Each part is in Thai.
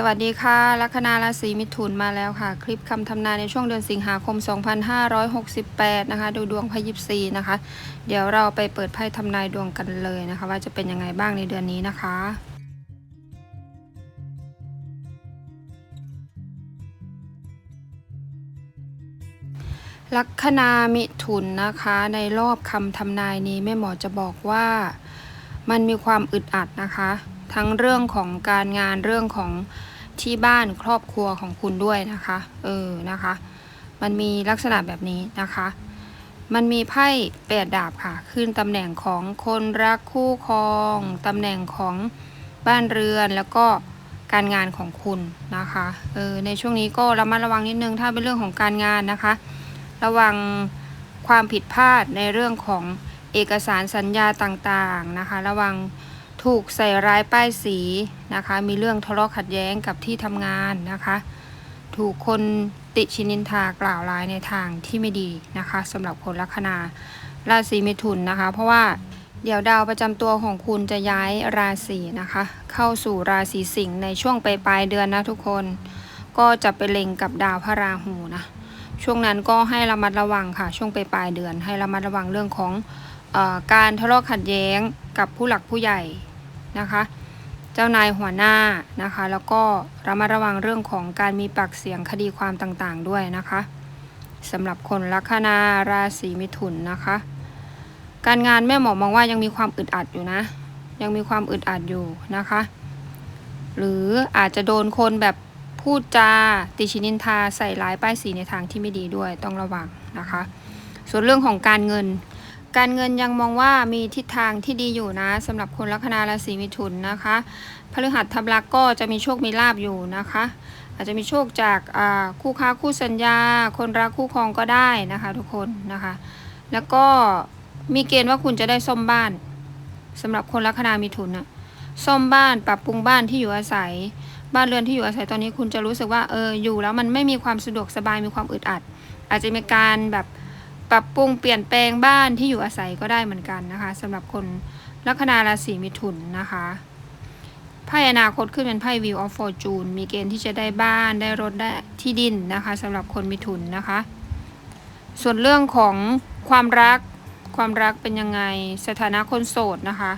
สวัสดีค่ะ ลัคนาราศีมิถุนมาแล้วค่ะ คลิปคำทำนายในช่วงเดือนสิงหาคม 2568 นะคะ ดูดวงพยิบซีนะคะ เดี๋ยวเราไปเปิดไพ่ทำนายดวงกันเลยนะคะ ว่าจะเป็นยังไงบ้างในเดือนนี้นะคะลัคนามิถุนนะคะ ในรอบคำทำนายนี้แม่หมอจะบอกว่า มันมีความอึดอัดนะคะ ทั้งเรื่องของการงานเรื่องของที่บ้านครอบครัวของคุณด้วยนะคะ เออนะคะ มันมีลักษณะแบบนี้นะคะ มันมีไพ่แปดดาบค่ะ ขึ้นตำแหน่งของคนรักคู่ครองตำแหน่งของบ้านเรือนแล้วก็การงานของคุณนะคะ เออ ในช่วงนี้ก็ระมัดระวังนิดนึง ถ้าเป็นเรื่องของการงานนะคะ ระวังความผิดพลาดในเรื่องของเอกสารสัญญาต่างๆนะคะ ระวัง ถูกใส่ร้ายป้ายสีนะคะ มีเรื่องทะเลาะขัดแย้งกับที่ทำงานนะคะ ถูกคนติชินินทากล่าวร้ายในทางที่ไม่ดีนะคะสำหรับคนลัคนาราศีมิถุนนะคะ เพราะว่าเดี๋ยวดาวประจำตัวของคุณจะย้ายราศีนะคะ เข้าสู่ราศีสิงห์ในช่วงปลายเดือนนะทุกคน ก็จะไปเล็งกับดาวพระราหูนะช่วงนั้นก็ให้ระมัดระวังค่ะ ช่วงปลายเดือน ให้ระมัดระวังเรื่องของอการทะเลาะขัดแย้งกับผู้หลักผู้ใหญ่ นะคะ เจ้านายหัวหน้านะคะ แล้วก็ระมัดระวังเรื่องของการมีปากเสียงคดีความต่างๆด้วยนะคะสำหรับคนลัคนาราศีมิถุนนะคะ การงานแม่หมอมองว่ายังมีความอึดอัดอยู่นะ ยังมีความอึดอัดอยู่นะคะ หรืออาจจะโดนคนแบบพูดจาติชินินทาใส่ร้ายป้ายสีในทางที่ไม่ดีด้วยต้องระวังนะคะ ส่วนเรื่องของการเงิน การเงินยังมองว่ามีทิศทางที่ดีอยู่นะสำหรับคนลัคนาราศีมิถุนนะคะพฤหัสทับลักก็จะมีโชคมีลาบอยู่นะคะ อาจจะมีโชคจากคู่ค้าคู่สัญญา คนรักคู่ครองก็ได้นะคะทุกคนนะคะ แล้วก็มีเกณฑ์ว่าคุณจะได้ซ่อมบ้านสำหรับคนลัคนามิถุนนะซ่อมบ้านปรับปรุงบ้านที่อยู่อาศัย บ้านเรือนที่อยู่อาศัยตอนนี้คุณจะรู้สึกว่าเอออยู่แล้วมันไม่มีความสะดวกสบายมีความอึดอัด อาจจะมีการแบบ ปรับปรุงเปลี่ยนแปลงบ้านที่อยู่อาศัยก็ได้เหมือนกันนะคะสำหรับคนลัคนาราศีมิถุนนะคะไพ่อนาคตขึ้นเป็นไพ่ View of Fortune มีเกณฑ์ที่จะได้บ้านได้รถได้ที่ดินนะคะสำหรับคนมิถุนนะคะ ส่วนเรื่องของความรักความรักเป็นยังไงสถานะคนโสดนะคะ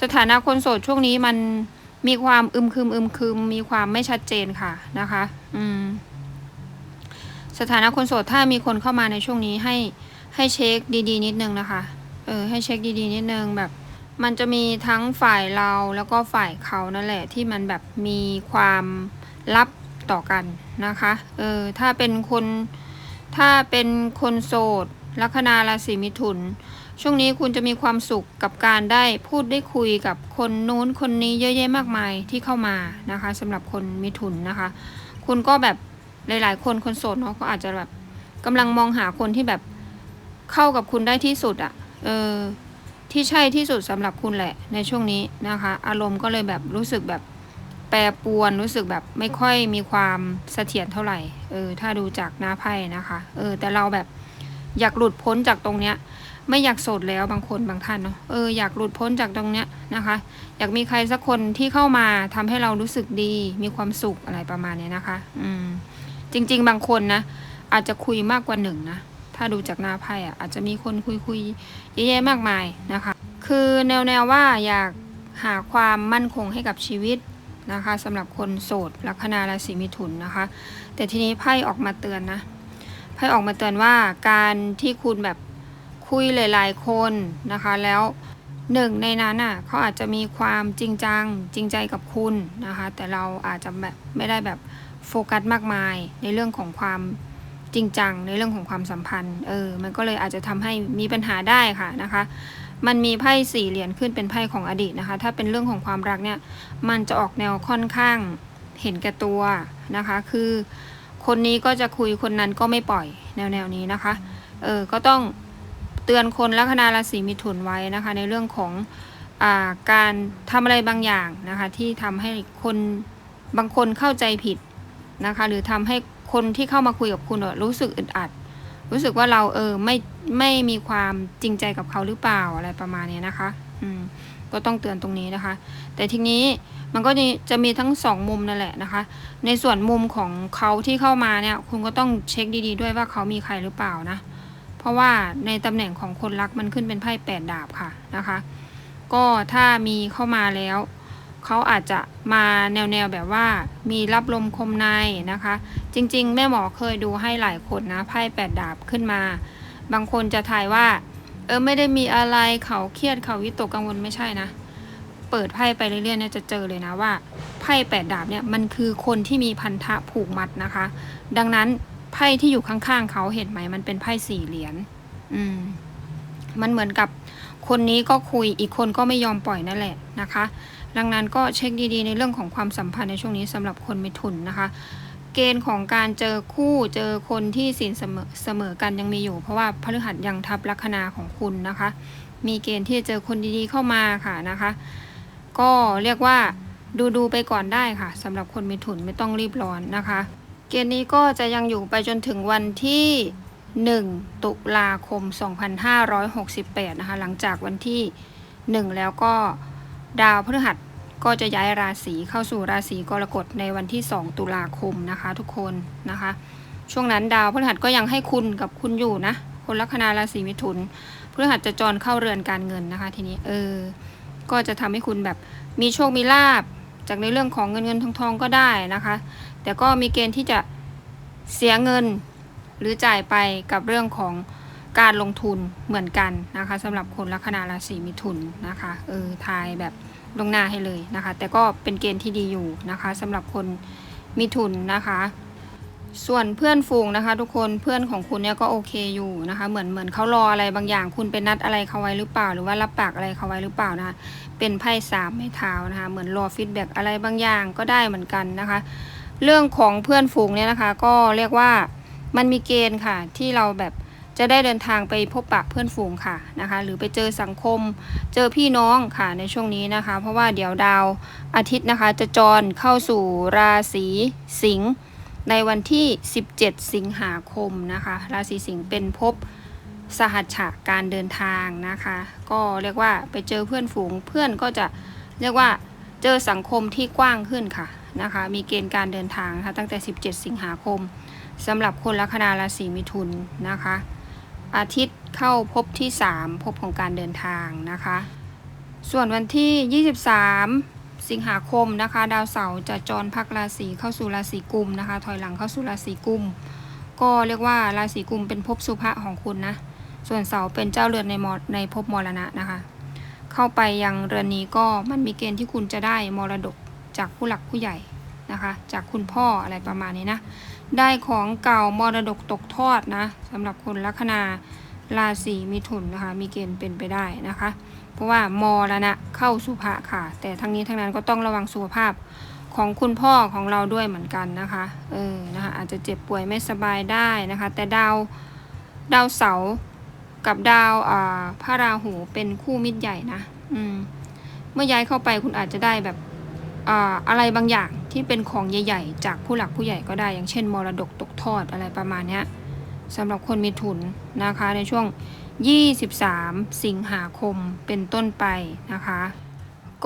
สถานะคนโสดช่วงนี้มันมีความอึมครึมอึมครึมมีความไม่ชัดเจนค่ะนะคะ อืม สถานะคนโสดถ้ามีคนเข้ามาในช่วงนี้ให้ให้เช็คดีๆ นิดนึงนะคะ เออให้เช็คดีๆ นิดนึงแบบ มันจะมีทั้งฝ่ายเราแล้วก็ฝ่ายเขานั่นแหละ ที่มันแบบมีความลับต่อกันนะคะ เออถ้าเป็นคนถ้าเป็นคนโสดลัคนาราศีมิถุน ช่วงนี้คุณจะมีความสุขกับการได้พูดได้คุยกับคนนู้นคนนี้เยอะแยะมากมายที่เข้ามานะคะสำหรับคนมิถุนนะคะ คุณก็แบบ หลาย ๆ คนคนโสดเนาะก็อาจจะแบบกำลังมองหาคนที่แบบเข้ากับคุณได้ที่สุดอะเออ ที่ใช่ที่สุดสำหรับคุณแหละ ในช่วงนี้นะคะ อารมณ์ก็เลยแบบรู้สึกแบบแปรปวนรู้สึกแบบไม่ค่อยมีความเสถียรเท่าไหร่ เออ ถ้าดูจากหน้าไพ่นะคะ เออ แต่เราแบบอยากหลุดพ้นจากตรงเนี้ย ไม่อยากโสดแล้วบางคนบางท่านเนาะ เออ อยากหลุดพ้นจากตรงเนี้ยนะคะ อยากมีใครสักคนที่เข้ามาทำให้เรารู้สึกดี มีความสุขอะไรประมาณเนี้ยนะคะ อืม จริง ๆ บางคนนะ อาจจะคุยมากกว่าหนึ่งนะ ถ้าดูจากหน้าไพ่อะอาจจะมีคนคุยคุยๆเยอะแยะมากมายนะคะ คือแนวแนวๆว่าอยากหาความมั่นคงให้กับชีวิตนะคะสำหรับคนโสดลัคนาราศีมิถุนนะคะ แต่ทีนี้ไพ่ออกมาเตือนนะไพ่ออกมาเตือนว่าการที่คุณแบบคุยหลายๆคนนะคะแล้วหนึ่งในนั้นอะเขาอาจจะมีความจริงจังจริงใจกับคุณนะคะ แต่เราอาจจะแบบไม่ได้แบบ โฟกัสมากมายในเรื่องของความจริงจังในเรื่องของความสัมพันธ์ เออ มันก็เลยอาจจะทำให้มีปัญหาได้ค่ะนะคะ มันมีไพ่สี่เหรียญขึ้นเป็นไพ่ของอดีตนะคะ ถ้าเป็นเรื่องของความรักเนี่ย มันจะออกแนวค่อนข้างเห็นแก่ตัวนะคะ คือคนนี้ก็จะคุยคนนั้นก็ไม่ปล่อยแนวแนวนี้นะคะ เออ ก็ต้องเตือนคนลัคนาราศีมิถุนไว้นะคะ ในเรื่องของอ่าการทำอะไรบางอย่างนะคะ ที่ทำให้คนบางคนเข้าใจผิด นะคะ หรือทำให้คนที่เข้ามาคุยกับคุณรู้สึกอึดอัด รู้สึกว่าเราเออไม่ไม่มีความจริงใจกับเขาหรือเปล่าอะไรประมาณนี้นะคะ อืมก็ต้องเตือนตรงนี้นะคะ แต่ทีนี้มันก็จะมีทั้งสองมุมนั่นแหละนะคะ ในส่วนมุมของเขาที่เข้ามาเนี่ย คุณก็ต้องเช็คดีๆ ด้วยว่าเขามีใครหรือเปล่านะ เพราะว่าในตำแหน่งของคนรักมันขึ้นเป็นไพ่แปดดาบค่ะนะคะ ก็ถ้ามีเข้ามาแล้ว เขาอาจจะมาแนวๆแบบว่า มีรับลมคมในนะคะ จริงๆ แม่หมอเคยดูให้หลายคนนะไพ่แปดดาบขึ้นมา บางคนจะทายว่า เออไม่ได้มีอะไรเขาเครียดเขาวิตกกังวลไม่ใช่นะ เปิดไพ่ไปเรื่อยๆเนี่ยจะเจอเลยนะว่าไพ่แปดดาบเนี่ยมันคือคนที่มีพันธะผูกมัดนะคะ ดังนั้นไพ่ที่อยู่ข้างๆเขาเห็นไหมมันเป็นไพ่สี่เหรียญอืม มันเหมือนกับคนนี้ก็คุยอีกคนก็ไม่ยอมปล่อยนั่นแหละนะคะ ดังนั้นก็เช็คดีๆ ในเรื่องของความสัมพันธ์ในช่วงนี้สำหรับคนมิถุนนะคะ เกณฑ์ของการเจอคู่เจอคนที่สินเสมอเสมอกันยังมีอยู่ เพราะว่าพฤหัสยังทับลัคนาของคุณนะคะ มีเกณฑ์ที่จะเจอคนดีๆเข้ามาค่ะนะคะ ก็เรียกว่าดูดูๆไปก่อนได้ค่ะสำหรับคนมิถุนไม่ต้องรีบร้อนนะคะ เกณฑ์นี้ก็จะยังอยู่ไปจนถึงวันที่ 1 ตุลาคม 2568 นะคะ หลังจากวันที่ 1 แล้วก็ดาวพฤหัส ก็จะย้ายราศีเข้าสู่ราศีกรกฎในวันที่ 2 ตุลาคมนะคะทุกคนนะคะ ช่วงนั้นดาวพฤหัสก็ยังให้คุณกับคุณอยู่นะ คนลัคนาราศีมิถุนพฤหัสจะจรเข้าเรือนการเงินนะคะ ทีนี้เออ ก็จะทำให้คุณแบบมีโชคมีลาบจากในเรื่องของเงินเงินทองทองก็ได้นะคะ แต่ก็มีเกณฑ์ที่จะเสียเงินหรือจ่ายไปกับเรื่องของการลงทุนเหมือนกันนะคะสำหรับคนลัคนาราศีมิถุนนะคะเออทายแบบ ลวงหน้าให้เลยนะคะ แต่ก็เป็นเกณฑ์ที่ดีอยู่นะคะสำหรับคนมิถุนนะคะ ส่วนเพื่อนฝูงนะคะ ทุกคนเพื่อนของคุณเนี่ยก็โอเคอยู่นะคะ เหมือนเหมือนเขารออะไรบางอย่าง คุณไปนัดอะไรเขาไว้หรือเปล่า หรือว่ารับปากอะไรเขาไว้หรือเปล่านะคะเป็นไพ่สามไม้เท้านะคะเหมือนรอฟีดแบ็กอะไรบางอย่างก็ได้เหมือนกันนะคะ เรื่องของเพื่อนฝูงเนี่ยนะคะ ก็เรียกว่ามันมีเกณฑ์ค่ะที่เราแบบ จะได้เดินทางไปพบปะเพื่อนฝูงค่ะนะคะ หรือไปเจอสังคม เจอพี่น้องค่ะในช่วงนี้นะคะ เพราะว่าเดี๋ยวดาวอาทิตย์นะคะ จะจรเข้าสู่ราศีสิงห์ในวันที่ 17 สิงหาคมนะคะ ราศีสิงห์เป็นภพสหัชฉะการเดินทางนะคะ ก็เรียกว่าไปเจอเพื่อนฝูงเพื่อนก็จะเรียกว่าเจอสังคมที่กว้างขึ้นค่ะนะคะ มีเกณฑ์การเดินทางนะคะตั้งแต่ 17 สิงหาคมสำหรับคนลัคนาราศีมิถุนนะคะ อาทิตย์เข้าภพที่3ภพของการเดินทางนะคะ ส่วนวันที่ 23 สิงหาคมนะคะ ดาวเสาร์จะจรพักราศีเข้าสู่ราศีกุมนะคะ ถอยหลังเข้าสู่ราศีกุม ก็เรียกว่าราศีกุมเป็นภพสุภะของคุณนะ ส่วนเสาร์เป็นเจ้าเรือนในมรในภพมรณะนะคะ เข้าไปยังเรือนนี้ก็มันมีเกณฑ์ที่คุณจะได้มรดกจากผู้หลักผู้ใหญ่นะคะ จากคุณพ่ออะไรประมาณนี้นะ ได้ของเก่ามรดกตกทอดนะสำหรับคนลัคนาราศีมิถุนนะคะ มีเกณฑ์เป็นไปได้นะคะ เพราะว่ามรณะเข้าสุภะค่ะ แต่ทั้งนี้ทั้งนั้นก็ต้องระวังสุขภาพของคุณพ่อของเราด้วยเหมือนกันนะคะเออนะคะอาจจะเจ็บป่วยไม่สบายได้นะคะ แต่ดาวดาวเสาร์กับดาวอ่าพระราหูเป็นคู่มิตรใหญ่นะอืมเมื่อย้ายเข้าไปคุณอาจจะได้แบบอ่าอะไรบางอย่าง ที่เป็นของใหญ่ๆ จากผู้หลักผู้ใหญ่ก็ได้ อย่างเช่น มรดกตกทอดอะไรประมาณนี้สำหรับคนมีทุนนะคะในช่วง 23 สิงหาคมเป็นต้นไปนะคะ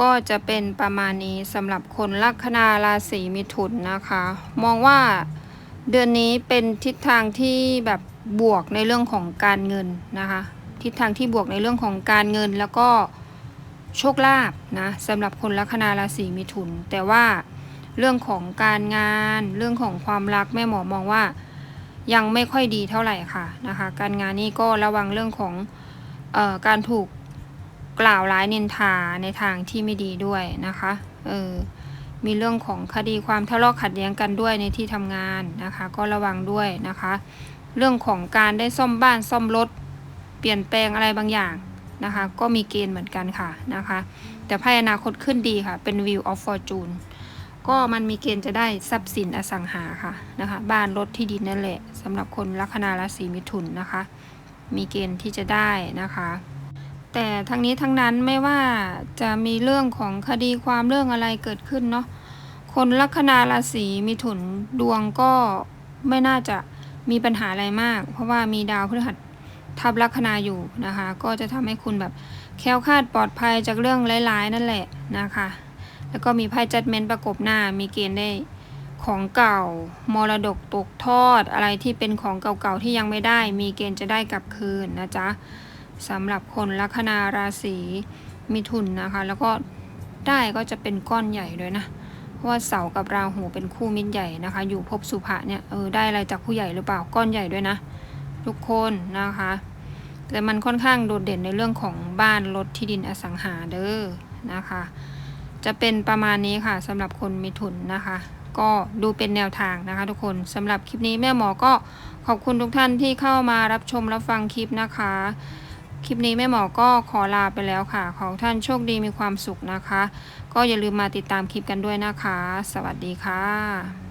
ก็จะเป็นประมาณนี้สำหรับคนลัคนาราศีมิถุนนะคะ มองว่าเดือนนี้เป็นทิศทางที่แบบบวกในเรื่องของการเงินนะคะ ทิศทางที่บวกในเรื่องของการเงินแล้วก็โชคลาภนะสำหรับคนลัคนาราศีมิถุน แต่ว่า เรื่องของการงาน เรื่องของความรักแม่หมอมองว่า ยังไม่ค่อยดีเท่าไหร่ค่ะนะคะ การงานนี้ก็ระวังเรื่องของออการถูกกล่าวร้ายนินทาในทางที่ไม่ดีด้วยนะคะเออมีเรื่องของคดีความทะเลาะขัดแย้งกันด้วยในที่ทำงานนะคะ ก็ระวังด้วยนะคะ เรื่องของการได้ซ่อมบ้านซ่อมรถเปลี่ยนแปลงอะไรบางอย่างนะคะ ก็มีเกณฑ์เหมือนกันค่ะนะคะ แต่ไพ่อนาคตขึ้นดีค่ะ เป็น View of Fortune ก็มันมีเกณฑ์จะได้ทรัพย์สินอสังหาค่ะนะคะ บ้านรถที่ดินนั่นแหละสำหรับคนลัคนาราศีมิถุนนะคะ มีเกณฑ์ที่จะได้นะคะ แต่ทั้งนี้ทั้งนั้นไม่ว่าจะมีเรื่องของคดีความเรื่องอะไรเกิดขึ้นเนาะคนลัคนาราศีมิถุนดวงก็ไม่น่าจะมีปัญหาอะไรมาก เพราะว่ามีดาวพฤหัสทับลัคนาอยู่นะคะ ก็จะทำให้คุณแบบแคล้วคลาดปลอดภัยจากเรื่องร้ายๆนั่นแหละนะคะ แล้วก็มีไพ่จัดเมนประกบหน้า มีเกณฑ์ได้ของเก่า มรดกตกทอด อะไรที่เป็นของเก่าๆที่ยังไม่ได้ มีเกณฑ์จะได้กลับคืนนะจ๊ะสำหรับคนลัคนาราศีมิถุนนะคะ แล้วก็ได้ก็จะเป็นก้อนใหญ่ด้วยนะเพราะว่าเสากับราหูเป็นคู่มิตรใหญ่นะคะ อยู่ภพสุภะเนี่ยเออได้อะไรจากผู้ใหญ่หรือเปล่าก้อนใหญ่ด้วยนะ ทุกคนนะคะ แต่มันค่อนข้างโดดเด่นในเรื่องของบ้านรถที่ดินอสังหาเด้อนะคะ จะเป็นประมาณนี้ค่ะสำหรับคนมีทุนนะคะ ก็ดูเป็นแนวทางนะคะ ทุกคนสำหรับคลิปนี้แม่หมอก็ขอบคุณทุกท่านที่เข้ามารับชมรับฟังคลิปนะคะ คลิปนี้แม่หมอก็ขอลาไปแล้วค่ะ ขอท่านโชคดีมีความสุขนะคะ ก็อย่าลืมมาติดตามคลิปกันด้วยนะคะ สวัสดีค่ะ